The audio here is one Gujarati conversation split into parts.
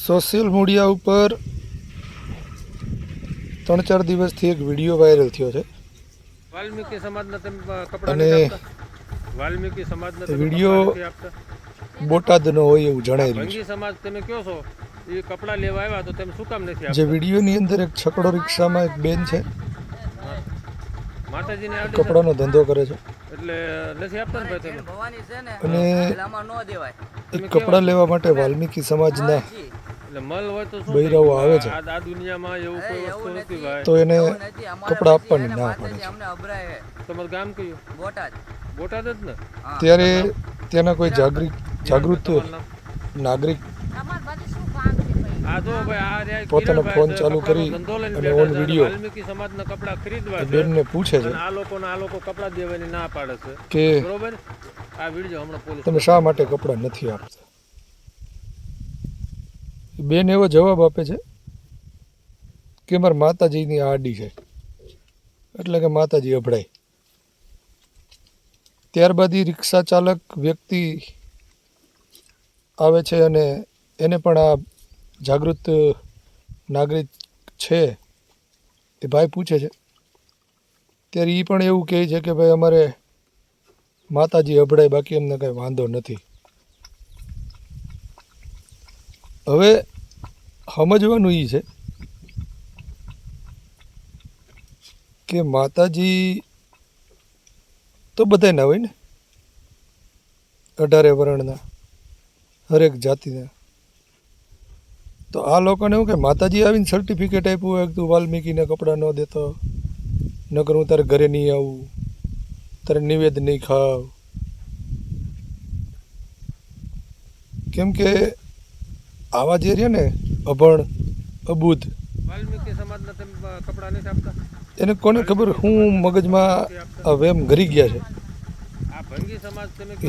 સોશિયલ મીડિયા ઉપર ત્રણ ચાર દિવસથી એક વીડિયો વાયરલ થયો છે. વાલ્મીકી સમાજના તમે કપડા અને વાલ્મીકી સમાજના વીડિયો બોટાદનો હોય એવું જણાય રહ્યું ભંગી સમાજ તમે કયો છો? એ કપડા લેવા આવ્યા તો તમે શું કામ નથી છે જે વિડીયોની અંદર એક છકડો રિક્ષામાં એક બેન છે. માતાજીને કપડાનો ધંધો કરે છે. એટલે નથી આપતા ને તમે? ભવાની છે ને અને ન દેવાય. કપડાં લેવા માટે વાલ્મીકી સમાજના જી. એટલે મલ હોય તો શું બૈરાઓ આવે છે. આ આ દુનિયામાં એવું એ, કોઈ એવું વસ્તુ નથી નથી. ભાઈ. તો એને કપડાં આપવાની ના પડે છે. અમને અભરાય તમારું ગામ કયું? બોટાદ. બોટાદ જ ને? ત્યારે ત્યાંના કોઈ જાગૃત જાગૃત નાગરિક આ જો ભાઈ આ રહ્યા પોતાનો ફોન ચાલુ કરી અને ઓન. વીડિયો સમાજના કપડા ખરીદવા બેનને પૂછે છે આ લોકોને આ લોકો કપડા દેવાની ના પાડે છે. કે બરોબર? આ વીડિયો હમણાં પોલીસ તમે શા માટે કપડા નથી આપતા? બેન એવો જવાબ આપે છે કે મારા માતાજીની આડી છે. એટલે કે માતાજી અભડાય. ત્યારબાદ એ રિક્ષા ચાલક વ્યક્તિ આવે છે અને એને પણ આ જાગૃત નાગરિક છે એ ભાઈ પૂછે છે. ત્યારે એ પણ એવું કહે છે કે ભાઈ અમારે માતાજી અભડાય, બાકી એમને કંઈ વાંધો નથી. હવે સમજવાનું એ છે કે માતાજી તો બધાય હોય ને, અઢારે વર્ણના, હરેક જાતિના. તો આ લોકોને એવું કે માતાજી આવીને સર્ટિફિકેટ આપ્યું હોય તું વાલ્મીકીને કપડાં ન દેતો, નકર હું તારે ઘરે નહીં આવું, તારે નિવેદ નહીં ખાવ. કેમ કે આવા જે રહ્યા ને અભણ અબુધ એને કોને ખબર હું મગજમાં આ એમ ઘરી ગયા છે.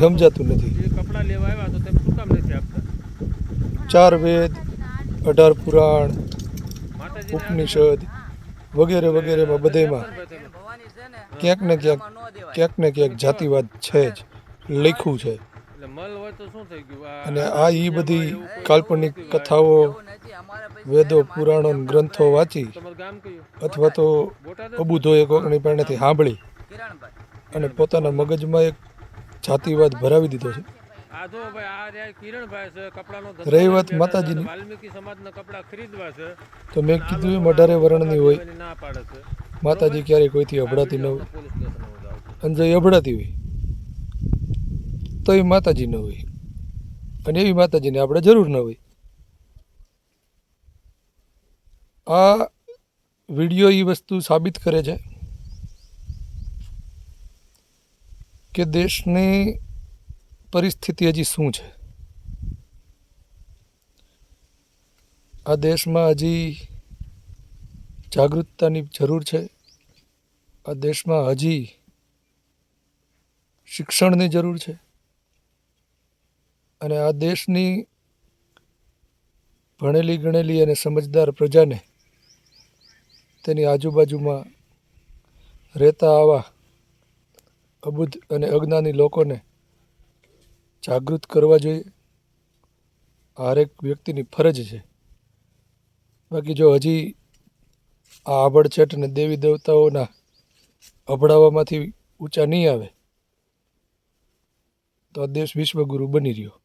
સમજાતું નથી. ચાર વેદ અઢાર પુરાણ ઉપનિષદ વગેરે વગેરેમાં બધેમાં. ક્યાંક ને ક્યાંક ક્યાંક ને ક્યાંક જાતિવાદ છે જ લખ્યું છે. અને આ એ બધી કાલ્પનિક કથાઓ એવું નથી અમારા પછી વેદો પુરાણો ગ્રંથો વાંચી અથવા તો અબુધો એક ઓગણી પાસેથી સાંભળી અને પોતાના મગજમાં એક જાતિવાદ ભરાવી દીધો છે. રહી વાત માતાજીની. તો મેં કીધું એમ, અઢારે વર્ણની હોય. માતાજી ક્યારેય કોઈથી અભડાતી ન હોય. અને અભડાતી હોય, તો એ માતાજી ન હોય. અને એવી માતાજીને આપણે જરૂર ન હોય. આ વીડિયો એ વસ્તુ સાબિત કરે છે કે દેશની પરિસ્થિતિ હજી શું છે? આ દેશમાં હજી જાગૃતતાની જરૂર છે. આ દેશમાં હજી શિક્ષણની જરૂર છે. અને આ દેશની ભણેલી ગણેલી અને સમજદાર પ્રજાને તેની આજુબાજુમાં રહેતા આવા અબુદ્ધ અને અજ્ઞાની લોકોને જાગૃત કરવા જોઈએ. આ હરેક વ્યક્તિની ફરજ છે. બાકી જો હજી આ આભડછેટ અને દેવી દેવતાઓના અભડાવામાંથી ઊંચા નહીં આવે, તો આ દેશ વિશ્વગુરુ બની રહ્યો.